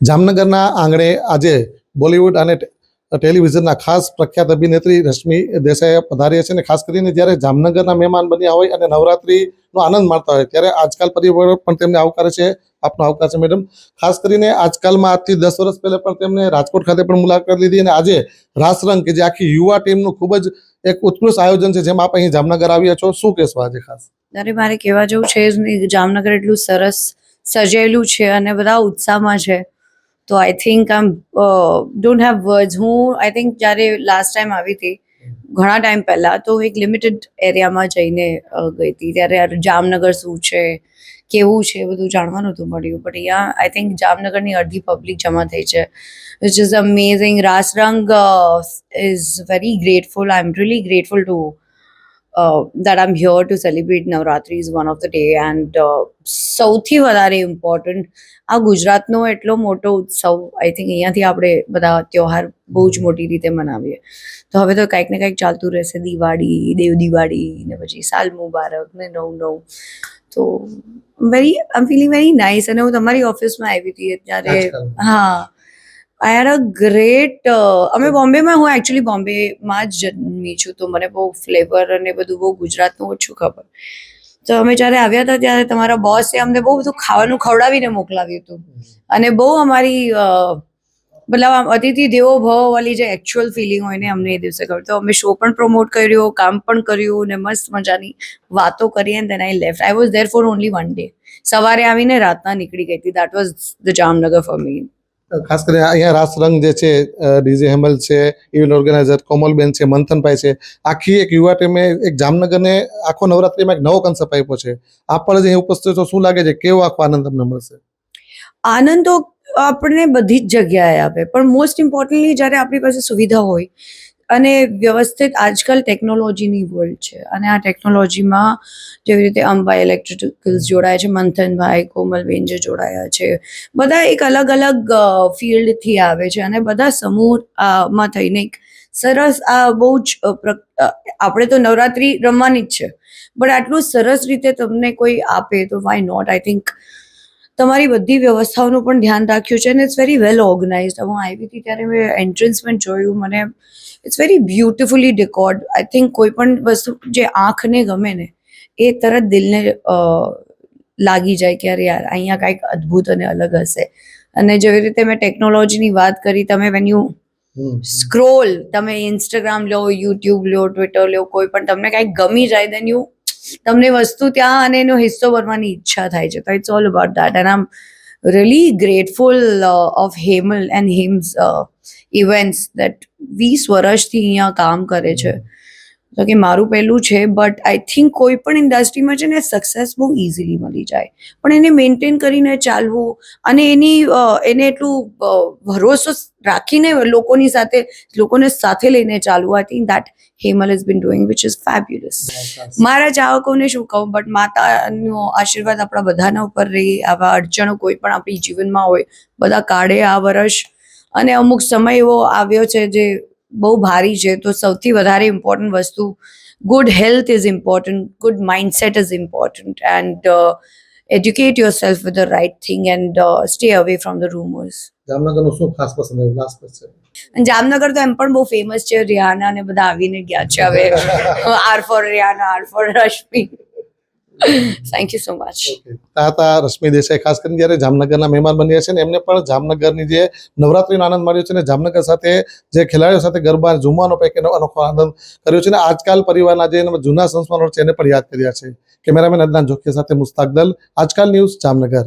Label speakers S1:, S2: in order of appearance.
S1: જામનગરના આંગણે આજે બોલિવૂડ અને ટેલિવિઝનના ખાસ પ્રખ્યાત અભિનેત્રી રશ્મિ દેસાઈ પધારી છે અને ખાસ કરીને જ્યારે જામનગરના મહેમાન બન્યા હોય અને નવરાત્રિનો આનંદ માણતા હોય ત્યારે આજકાલ પરિવાર પણ તેમને આવકારે છે, આપનો આવકાર છે મેડમ ખાસ કરીને આજકાલમાં આજથી દસ વર્ષ પહેલાં પણ તેમને રાજકોટ ખાતે પણ મુલાકાત લીધી અને આજે રાસરંગ કે જે આખી યુવા ટીમનું ખૂબ જ એક ઉત્કૃષ્ટ આયોજન છે, જેમ આપ અહીં જામનગર આવ્યા છો. શું કહેશો આજે ખાસ?
S2: અરે મારે કહેવા જેવું છે જામનગર એટલું સરસ સજેલું છે અને બધા ઉત્સાહમાં છે. તો I think I'm don't have words હું આઈ થિંક જ્યારે લાસ્ટ ટાઈમ આવી હતી, ઘણા ટાઈમ પહેલાં, તો એક લિમિટેડ એરિયામાં જઈને ગઈ હતી. ત્યારે જામનગર શું છે, કેવું છે બધું જાણવા નહોતું મળ્યું. બટ અહીંયા આઈ થિંક જામનગરની અડધી પબ્લિક જમા થઈ છે which is amazing Rasrang is very grateful I am really grateful to uh, that I'm here to celebrate Navratri is one of the day and uh, સૌથી વધારે ઇમ્પોર્ટન્ટ આ ગુજરાતનો એટલો મોટો ઉત્સવ આઈ થિંક અહીંયાથી આપણે બધા ત્યોહાર બહુ જ મોટી રીતે મનાવીએ. તો હવે તો કંઈક ને કંઈક ચાલતું રહેશે. દિવાળી દેવ દિવાળી ને પછી સાલ મુબારક ને નવ નવ. તો very I feeling very nice અને હું તમારી ઓફિસમાં આવી હતી ત્યારે હા. આઈ હેડ અ ગ્રેટ અમે બોમ્બેમાં હું એકચ્યુઅલી બોમ્બેમાં જ છું તો મને બહુ ફ્લેવર અને બધું બહુ ગુજરાતનું ઓછું ખબર. તો અમે જ્યારે આવ્યા હતા ત્યારે તમારા બોસે અમને બહુ બધું ખાવાનું ખવડાવીને મોકલાવ્યું હતું. અને બહુ અમારી મતલબ આમ અતિથિ દેવો ભવ વાળી જે એકચ્યુઅલ ફિલિંગ હોય ને અમને એ દિવસે ખબર. તો અમે શો પણ પ્રમોટ કર્યો કામ પણ કર્યું ને મસ્ત મજાની વાતો કરી and then I left I was there for only one day સવારે આવીને રાતના નીકળી ગઈ હતી. That was the Jamnagar for me
S1: ખાસ કરીને અહીંયા રાસ રંગ જે છે ડીજે હેમલ છે, ઇવેન્ટ ઓર્ગેનાઇઝર કોમલબેન છે, મંથનભાઈ છે, આખી એક યુવા ટીમે એક જામનગરને આખો નવરાત્રીમાં એક નવો કન્સેપ્ટ આપ્યો છે. આપ પણ જે ઉપસ્થિત છો, શું લાગે છે, કેવો આખો આનંદ તમને મળશે?
S2: આનંદ તો આપણને બધી જ જગ્યાએ આપે પણ મોસ્ટ ઇમ્પોર્ટન્ટલી જ્યારે આપણી પાસે સુવિધા હોય અને વ્યવસ્થિત આજકાલ ટેકનોલોજીની વર્લ્ડ છે. અને આ ટેકનોલોજીમાં જેવી રીતે અંબાઈ ઇલેક્ટ્રિકલ્સ જોડાયા છે મંથનભાઈ કોમલબેન જે જોડાયા છે. બધા એક અલગ અલગ ફિલ્ડથી આવે છે અને બધા સમૂહ અ, થઈને એક સરસ આ બહુ જ આપણે તો નવરાત્રિ રમવાની જ છે. બટ આટલું સરસ રીતે તમને કોઈ આપે તો વાય નોટ આઈ થિંક તમારી બધી વ્યવસ્થાઓનું પણ ધ્યાન રાખ્યું છે અને ઇટ્સ વેરી વેલ ઓર્ગનાઇઝ હું આવી હતી ત્યારે મેં એન્ટ્રન્સ પણ જોયું મને it's very beautifully decorated I think કોઈ પણ વસ્તુ જે આંખને ગમે ને એ તરત દિલને લાગી જાય કે અરે યાર અહીંયા કાંઈક અદ્ભુત અને અલગ હશે. અને જેવી રીતે મેં ટેકનોલોજીની વાત કરી તમે વેન યુ સ્ક્રોલ તમે ઇન્સ્ટાગ્રામ લો યુટ્યુબ લો ટ્વિટર લો કોઈ પણ તમને કાંઈક ગમી જાય દેન યુ તમને વસ્તુ ત્યાં અને એનો હિસ્સો બનવાની ઈચ્છા થાય છે. તો it's all about that and I'm really grateful of Hemal and his events that વીસ વર્ષથી અહીંયા કામ કરે છે. તો કે મારું પહેલું છે બટ આઈ થિંક કોઈ પણ ઇન્ડસ્ટ્રીમાં છે ને સક્સેસ બહુ ઇઝીલી મળી જાય. પણ એને મેન્ટેન કરીને ચાલવું અને એની એને એટલું ભરોસો રાખીને લોકોની સાથે લોકોને સાથે લઈને ચાલવું. I think that Hemal is been doing which is fabulous મારા ચાહકોને શું કહું બટ માતાનો આશીર્વાદ આપણા બધાના ઉપર રહી આવા અડચણો કોઈ પણ આપણી જીવનમાં હોય બધા કાઢે આ વર્ષ અને અમુક સમય એવો આવ્યો છે જે બહુ ભારી છે. તો સૌથી વધારે ઇમ્પોર્ટન્ટ વસ્તુ good health is important good mindset is important and educate yourself with the right thing and stay away from the rumours
S1: જામનગરનું શું ખાસ પસંદ આવ્યું લાસ્ટ છે
S2: જામનગર તો એમ પણ બહુ ફેમસ છે. રિયાના ને બધા આવીને ગયા છે હવે. R for Riyana R for Rashmi thank you so much
S1: તાતા રશ્મિ દેસાઈ, ખાસ કરીને જ્યારે જામનગરના મહેમાન બન્યા છે ને એમને પણ જામનગરની જે નવરાત્રીનો આનંદ મળ્યો છે ને જામનગર સાથે જે ખેલાડીઓ સાથે ગરબા, ઝુમવાનો પૈકી અનોખો આનંદ કર્યો છે ને આજકાલ પરિવારના જે જૂના સંસ્મરણો છે એને પણ યાદ કર્યા છે. કેમેરામેન અદનાન જોખી સાથે મુસ્તાક દલ, આજકાલ ન્યૂઝ જામનગર.